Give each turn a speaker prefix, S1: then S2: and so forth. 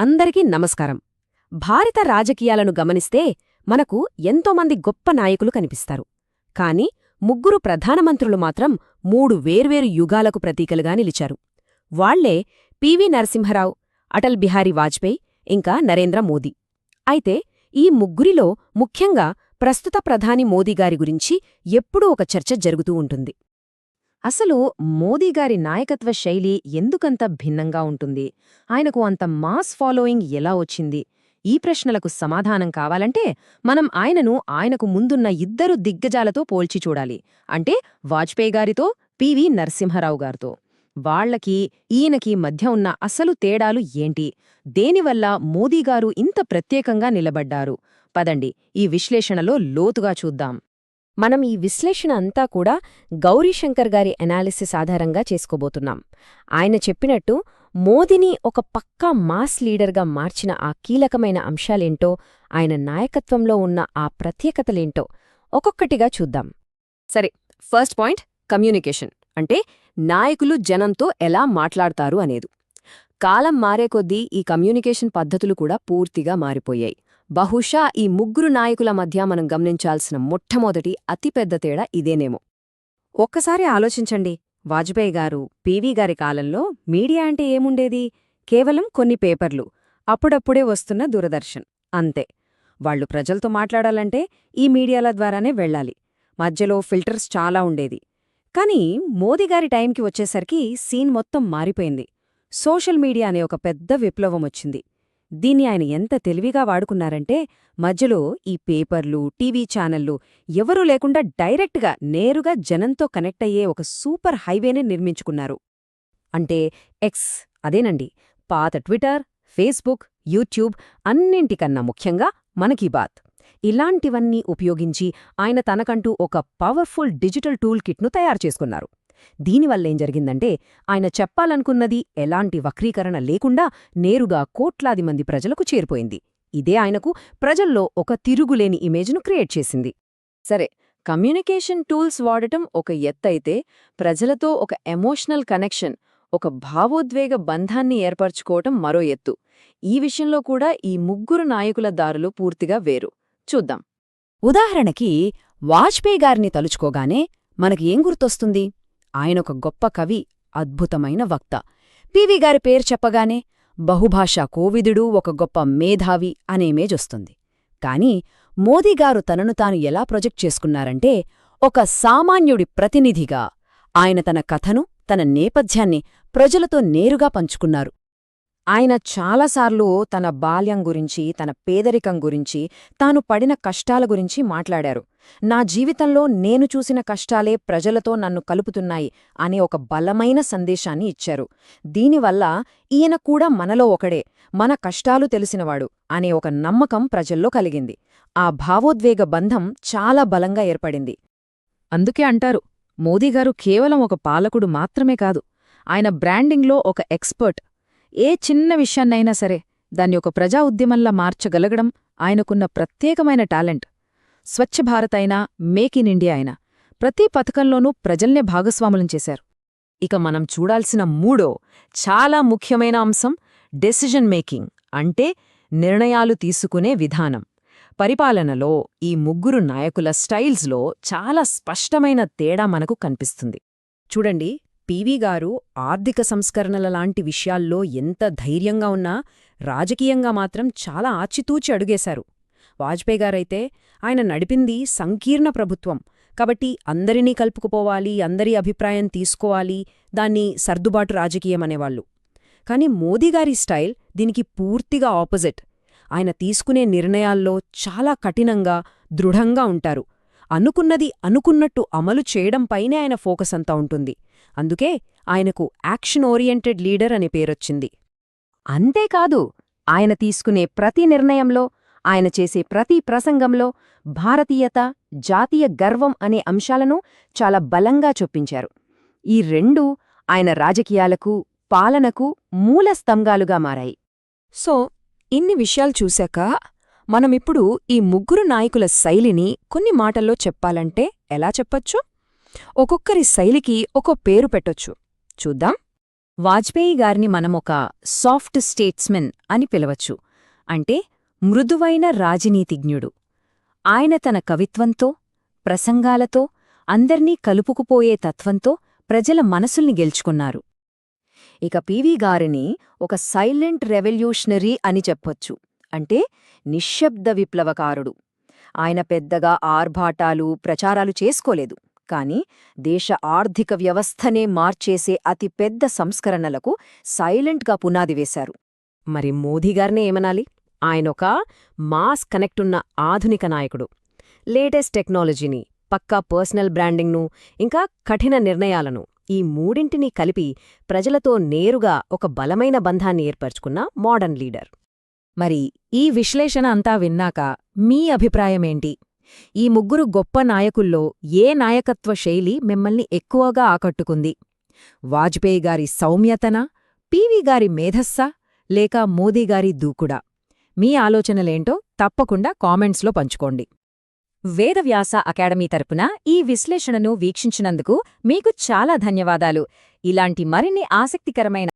S1: అందరికీ నమస్కారం. భారత రాజకీయాలను గమనిస్తే మనకు ఎంతోమంది గొప్ప నాయకులు కనిపిస్తారు. కాని ముగ్గురు ప్రధానమంత్రులు మాత్రం మూడు వేర్వేరు యుగాలకు ప్రతీకలుగా నిలిచారు. వాళ్ళే పివి నరసింహరావు అటల్ బిహారీ వాజ్పేయి ఇంకా నరేంద్ర మోదీ. అయితే ఈ ముగ్గురిలో ముఖ్యంగా ప్రస్తుత ప్రధాని మోదీగారి గురించి ఎప్పుడూ ఒక చర్చ జరుగుతూ ఉంటుంది. అసలు మోదీగారి నాయకత్వ శైలి ఎందుకంత భిన్నంగా ఉంటుంది? ఆయనకు అంత మాస్ ఫాలోయింగ్ ఎలా వచ్చింది? ఈ ప్రశ్నలకు సమాధానం కావాలంటే మనం ఆయనను ఆయనకు ముందున్న ఇద్దరు దిగ్గజాలతో పోల్చి చూడాలి. అంటే వాజ్పేయి గారితో పివి నరసింహరావు గారితో. వాళ్ళకి ఈయనకి మధ్య ఉన్న అసలు తేడాలు ఏంటి? దేనివల్ల మోదీగారు ఇంత ప్రత్యేకంగా నిలబడ్డారు? పదండి ఈ విశ్లేషణలో లోతుగా చూద్దాం. మనం ఈ విశ్లేషణ అంతా కూడా గౌరీశంకర్ గారి ఎనాలిసిస్ ఆధారంగా చేసుకోబోతున్నాం. ఆయన చెప్పినట్టు మోదీని ఒక పక్కా మాస్ లీడర్గా మార్చిన ఆ కీలకమైన అంశాలేంటో ఆయన నాయకత్వంలో ఉన్న ఆ ప్రత్యేకతలేంటో ఒక్కొక్కటిగా చూద్దాం. సరే ఫస్ట్ పాయింట్ కమ్యూనికేషన్ అంటే నాయకులు జనంతో ఎలా మాట్లాడతారు అనేది. కాలం మారే కొద్దీ ఈ కమ్యూనికేషన్ పద్ధతులు కూడా పూర్తిగా మారిపోయాయి. బహుశా ఈ ముగ్గురు నాయకుల మధ్య మనం గమనించాల్సిన మొట్టమొదటి అతిపెద్ద తేడా ఇదేనేమో. ఒక్కసారి ఆలోచించండి. వాజ్పేయి గారు పీవీ గారి కాలంలో మీడియా అంటే ఏముండేది? కేవలం కొన్ని పేపర్లు. అప్పుడప్పుడే వస్తున్న దూరదర్శన్. అంతే. వాళ్ళు ప్రజలతో మాట్లాడాలంటే ఈ మీడియాల ద్వారానే వెళ్ళాలి. మధ్యలో ఫిల్టర్స్ చాలా ఉండేది. కాని మోదీగారి టైంకి వచ్చేసరికి సీన్ మొత్తం మారిపోయింది. సోషల్ మీడియా అనే ఒక పెద్ద విప్లవం వచ్చింది. దీన్ని ఆయన ఎంత తెలివిగా వాడుకున్నారంటే మధ్యలో ఈ పేపర్లు టీవీ ఛానళ్ళు ఎవరూ లేకుండా డైరెక్ట్గా నేరుగా జనంతో కనెక్ట్ అయ్యే ఒక సూపర్ హైవేనే నిర్మించుకున్నారు. అంటే ఎక్స్ అదేనండి. పాత ట్విట్టర్ ఫేస్బుక్ యూట్యూబ్ అన్నింటికన్నా ముఖ్యంగా మనకీ బాత్. ఇలాంటివన్నీ ఉపయోగించి ఆయన తనకంటూ ఒక పవర్ఫుల్ డిజిటల్ టూల్ కిట్ను తయారు చేసుకున్నారు. దీనివల్లేం జరిగిందంటే ఆయన చెప్పాలనుకున్నది ఎలాంటి వక్రీకరణ లేకుండా నేరుగా కోట్లాది మంది ప్రజలకు చేరిపోయింది. ఇదే ఆయనకు ప్రజల్లో ఒక తిరుగులేని ఇమేజ్ను క్రియేట్ చేసింది. సరే కమ్యూనికేషన్ టూల్స్ వాడటం ఒక ఎత్తైతే ప్రజలతో ఒక ఎమోషనల్ కనెక్షన్ ఒక భావోద్వేగ బంధాన్ని ఏర్పరచుకోవటం మరో ఎత్తు. ఈ విషయంలో కూడా ఈ ముగ్గురు నాయకుల దారులు పూర్తిగా వేరు. చూద్దాం. ఉదాహరణకి వాజ్పేయి గారిని తలుచుకోగానే మనకి ఏం గుర్తొస్తుంది? ఆయనొక గొప్ప కవి అద్భుతమైన వక్త. పివి గారి పేరు చెప్పగానే బహుభాషా కోవిదుడు ఒక గొప్ప మేధావి అనే ఇమేజొస్తుంది కాని మోదీగారు తనను తాను ఎలా ప్రొజెక్ట్ చేసుకున్నారంటే ఒక సామాన్యుడి ప్రతినిధిగా ఆయన తన కథను తన నేపథ్యాన్ని ప్రజలతో నేరుగా పంచుకున్నారు. ఆయన చాలాసార్లు తన బాల్యం గురించి తన పేదరికం గురించి తాను పడిన కష్టాల గురించి మాట్లాడారు. నా జీవితంలో నేను చూసిన కష్టాలే ప్రజలతో నన్ను కలుపుతున్నాయి అనే ఒక బలమైన సందేశాన్ని ఇచ్చారు. దీనివల్ల ఈయన కూడా మనలో ఒకడే మన కష్టాలు తెలిసినవాడు అనే ఒక నమ్మకం ప్రజల్లో కలిగింది. ఆ భావోద్వేగ బంధం చాలా బలంగా ఏర్పడింది. అందుకే అంటారు మోదీగారు కేవలం ఒక పాలకుడు మాత్రమే కాదు ఆయన బ్రాండింగ్లో ఒక ఎక్స్పర్ట్ ఏ చిన్న విషయాన్నైనా సరే దాన్ని ఒక ప్రజా ఉద్యమంలా మార్చగలగడం ఆయనకున్న ప్రత్యేకమైన టాలెంట్. స్వచ్ఛ భారత్ అయినా మేక్ ఇన్ ఇండియా అయినా ప్రతి పథకంలోనూ ప్రజల్నే భాగస్వాములం చేశారు. ఇక మనం చూడాల్సిన మూడో చాలా ముఖ్యమైన అంశం డెసిజన్ మేకింగ్ అంటే నిర్ణయాలు తీసుకునే విధానం. పరిపాలనలో ఈ ముగ్గురు నాయకుల స్టైల్స్లో చాలా స్పష్టమైన తేడా మనకు కనిపిస్తుంది. చూడండి పీవీ గారు ఆర్థిక సంస్కరణల లాంటి విషయాల్లో ఎంత ధైర్యంగా ఉన్నా రాజకీయంగా మాత్రం చాలా ఆచితూచి అడుగేశారు. వాజ్పేయి గారైతే ఆయన నడిపింది సంకీర్ణ ప్రభుత్వం. కాబట్టి అందరినీ కలుపుకుపోవాలి అందరి అభిప్రాయం తీసుకోవాలి దాన్ని సర్దుబాటు రాజకీయం కానీ కాని మోదీగారి స్టైల్ దీనికి పూర్తిగా ఆపోజిట్. ఆయన తీసుకునే నిర్ణయాల్లో చాలా కఠినంగా దృఢంగా ఉంటారు. అనుకున్నది అనుకున్నట్టు అమలు చేయడంపైనే ఆయన ఫోకస్ అంతా ఉంటుంది. అందుకే ఆయనకు యాక్షన్ ఓరియంటెడ్ లీడర్ అనే పేరొచ్చింది. అంతేకాదు ఆయన తీసుకునే ప్రతి నిర్ణయంలో ఆయన చేసే ప్రతి ప్రసంగంలో భారతీయత జాతీయ గర్వం అనే అంశాలను చాలా బలంగా చొప్పించారు. ఈ రెండూ ఆయన రాజకీయాలకు పాలనకు మూల స్తంభాలుగా మారాయి. సో ఇన్ని విషయాలు చూశాక మనమిప్పుడు ఈ ముగ్గురు నాయకుల శైలిని కొన్ని మాటల్లో చెప్పాలంటే ఎలా చెప్పొచ్చు? ఒక్కొక్కరి శైలికి ఒక పేరు పెట్టొచ్చు. చూద్దాం.
S2: వాజ్పేయి గారిని మనమొక సాఫ్ట్ స్టేట్స్మెన్ అని పిలవచ్చు. అంటే మృదువైన రాజనీతిజ్ఞుడు. ఆయన తన కవిత్వంతో ప్రసంగాలతో అందర్నీ కలుపుకుపోయే తత్వంతో ప్రజల మనసుల్ని గెలుచుకున్నారు.
S1: ఇక పివి గారిని ఒక సైలెంట్ రెవల్యూషనరీ అని చెప్పొచ్చు. అంటే నిశ్శబ్ద విప్లవకారుడు. ఆయన పెద్దగా ఆర్భాటాలు ప్రచారాలు చేసుకోలేదు. కాని దేశ ఆర్థిక వ్యవస్థనే మార్చేసే అతి పెద్ద సంస్కరణలకు సైలెంట్గా పునాది వేశారు. మరి మోదీగారినే ఏమనాలి? ఆయనొక మాస్ కనెక్టున్న ఆధునిక నాయకుడు. లేటెస్ట్ టెక్నాలజీని పక్కా పర్సనల్ బ్రాండింగ్ను ఇంకా కఠిన నిర్ణయాలను ఈ మూడింటినీ కలిపి ప్రజలతో నేరుగా ఒక బలమైన బంధాన్ని ఏర్పరచుకున్న మోడర్న్ లీడర్.
S2: మరి ఈ విశ్లేషణ అంతా విన్నాక మీ అభిప్రాయమేంటి? ఈ ముగ్గురు గొప్ప నాయకుల్లో ఏ నాయకత్వ శైలి మిమ్మల్ని ఎక్కువగా ఆకట్టుకుంది? వాజ్పేయి గారి సౌమ్యతనా పీవీ గారి మేధస్సా లేక మోదీ గారి దూకుడా? మీ ఆలోచనలేంటో తప్పకుండా కామెంట్స్లో పంచుకోండి. వేదవ్యాస అకాడమీ తరపున ఈ విశ్లేషణను వీక్షించినందుకు మీకు చాలా ధన్యవాదాలు. ఇలాంటి మరిన్ని ఆసక్తికరమైన